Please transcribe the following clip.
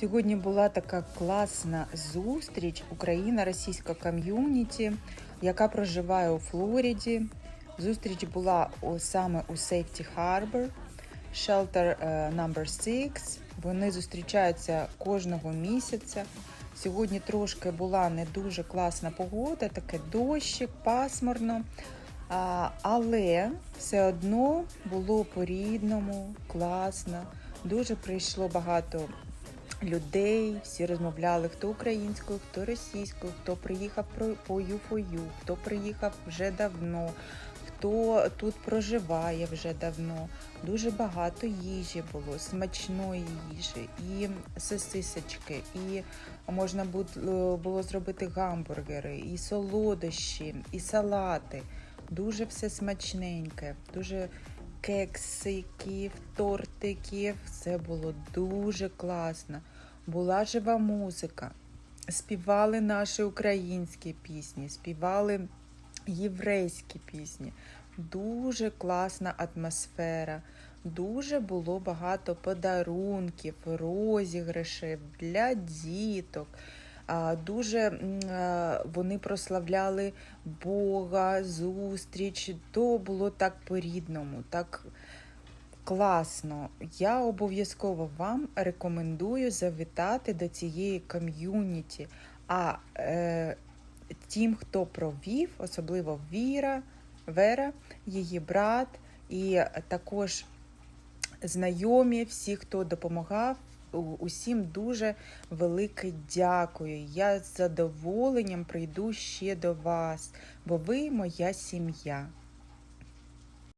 Сьогодні була така класна зустріч Україна-російська ком'юніті, яка проживає у Флориді. Зустріч була саме у Safety Harbor, Shelter е, number 6. Вони зустрічаються кожного місяця. Сьогодні трошки була не дуже класна погода, таке дощик, пасмурно. Але все одно було по-рідному, класно. Дуже прийшло багато людей, всі розмовляли хто українською, хто російською, хто приїхав по ЮФОЮ, хто приїхав вже давно, хто тут проживає вже давно. Дуже багато їжі було, смачної їжі, і сосисочки, і можна було зробити гамбургери, і солодощі, і салати. Дуже все смачненьке, дуже кексиків, тортиків. Все було дуже класно. Була жива музика. Співали наші українські пісні, співали єврейські пісні. Дуже класна атмосфера. Дуже було багато подарунків, розіграшів для діток. Дуже е, вони прославляли Бога, зустріч. То було так по-рідному, так класно. Я обов'язково вам рекомендую завітати до цієї ком'юніті. А е, тим, хто провів, особливо Віра, Вера, її брат, і також знайомі, всі, хто допомагав. Усім дуже велике дякую. Я з задоволенням прийду ще до вас, бо ви моя сім'я.